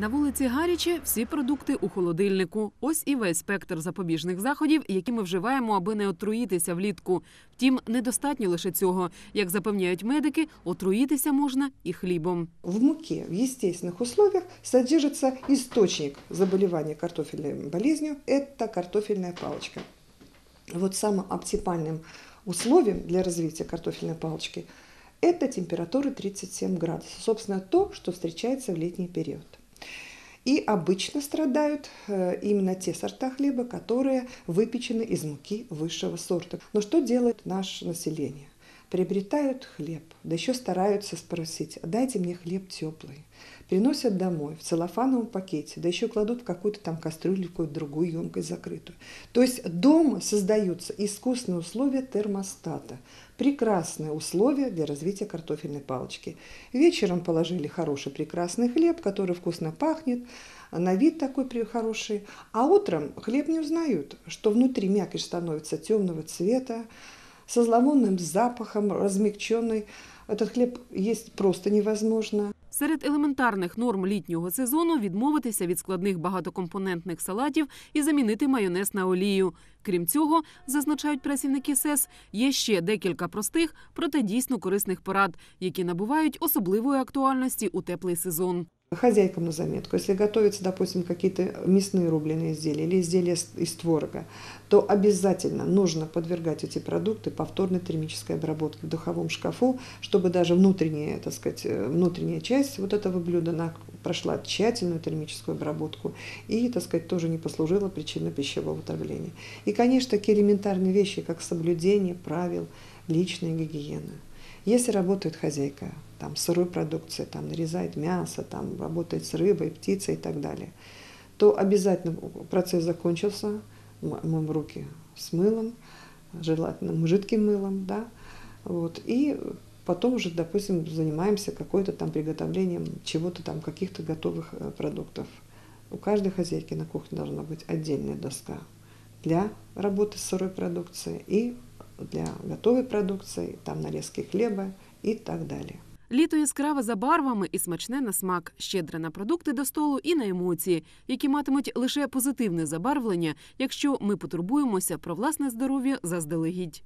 На вулиці Гаряче всі продукти у холодильнику. Ось і весь спектр запобіжних заходів, які ми вживаємо, аби не отруїтися влітку. Втім, недостатньо лише цього. Як запевняють медики, отруїтися можна і хлібом. В муке в естественных условиях содержится источник заболевания картофельной болезнью – это картофельная палочка. Вот самым оптимальным условием для развития картофельной палочки – это температура 37 градусов. Собственно, то, что встречается в летний период. И обычно страдают э, именно те сорта хлеба, которые выпечены из муки высшего сорта. Но что делает наше население? Приобретают хлеб, да еще стараются спросить, «А дайте мне хлеб теплый. Приносят домой в целлофановом пакете, да еще кладут в какую-то там кастрюлю, какую-то другую емкость закрытую. То есть дома создаются искусственные условия термостата. Прекрасные условия для развития картофельной палочки. Вечером положили хороший прекрасный хлеб, который вкусно пахнет, на вид такой хороший. А утром хлеб не узнают, что внутри мякоть становится темного цвета, со зловонным запахом, размягченный. Этот хлеб есть просто невозможно. Серед елементарних норм літнього сезону відмовитися від складних багатокомпонентних салатів і замінити майонез на олію. Крім цього, зазначають працівники СЕС, є ще декілька простих, проте дійсно корисних порад, які набувають особливої актуальності у теплий сезон. Хозяйкам на заметку, если готовятся, допустим, какие-то мясные рубленые изделия или изделия из творога, то обязательно нужно подвергать эти продукты повторной термической обработке в духовом шкафу, чтобы даже внутренняя, так сказать, э, внутренняя часть вот этого блюда она прошла тщательную термическую обработку и, так сказать, тоже не послужила причиной пищевого отравления. И, конечно, такие элементарные вещи, как соблюдение правил личной гигиены. Если работает хозяйка, там, сырой продукцией, там, нарезает мясо, там, работает с рыбой, птицей и так далее, то обязательно процесс закончился, моем руки с мылом, желательно жидким мылом, да, вот, и потом уже, допустим, занимаемся какой-то там приготовлением чего-то там, каких-то готовых э, продуктов. У каждой хозяйки на кухне должна быть отдельная доска для работы с сырой продукцией и для готовой продукции, там нарезки хлеба и так далее. Літо яскраве за барвами і смачне на смак, щедре на продукти до столу і на емоції, які матимуть лише позитивне забарвлення, якщо ми потурбуємося про власне здоров'я заздалегідь.